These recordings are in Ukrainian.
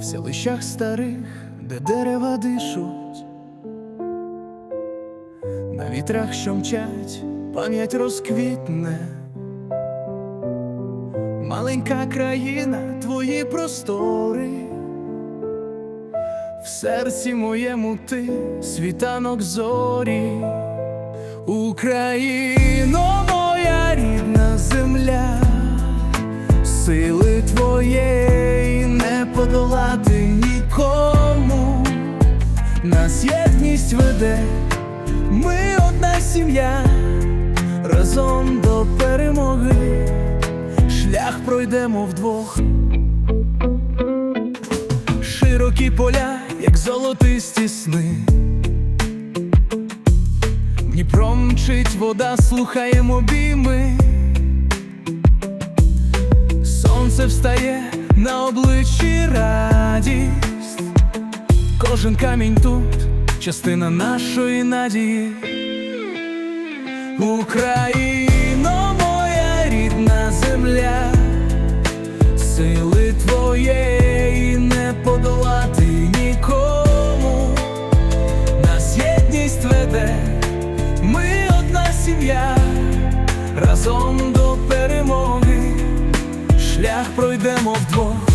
в селищах старих, де дерева дишуть, на вітрах, що мчать, пам'ять розквітне. Маленька країна, твої простори, в серці моєму ти світанок зорі, Україно, моя рідна земля, сили нас єдність веде, ми одна сім'я, разом до перемоги, шлях пройдемо вдвох. Широкі поля, як золотисті сни. Дніпром вода, слухаємо обійми. Сонце встає на обличчі радість. Кожен камінь тут частина нашої надії. Україно, моя рідна земля, сили твоєї не подолати нікому. Нас єдність веде, ми одна сім'я, разом до перемоги, шлях пройдемо вдвох.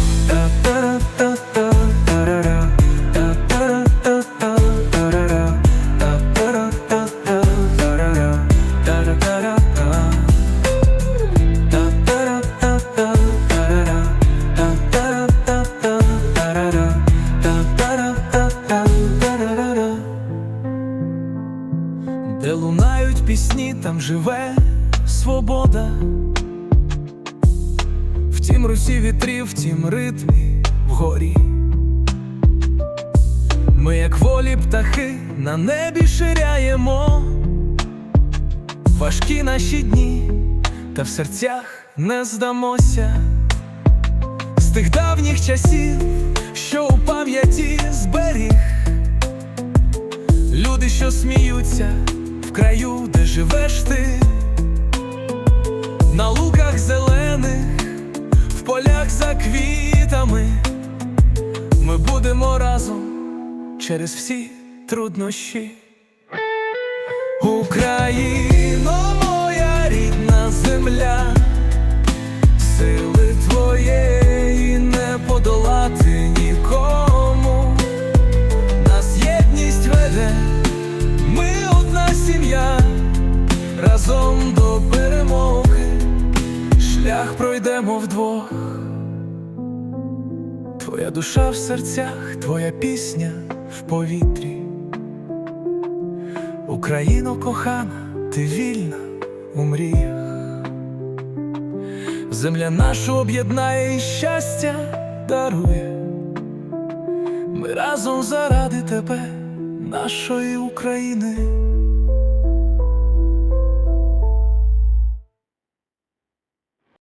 Де лунають пісні, там живе свобода. В тім русі вітрів, в тім ритмі вгорі. Ми, як волі птахи, на небі ширяємо. Важкі наші дні, та в серцях не здамося. З тих давніх часів, де живеш ти, на луках зелених, в полях за квітами, ми будемо разом через всі труднощі. Україно, моя рідна земля, шлях пройдемо вдвох. Твоя душа в серцях, твоя пісня в повітрі. Україно кохана, ти вільна у мріях. Земля нашу об'єднає і щастя дарує. Ми разом заради тебе, нашої України.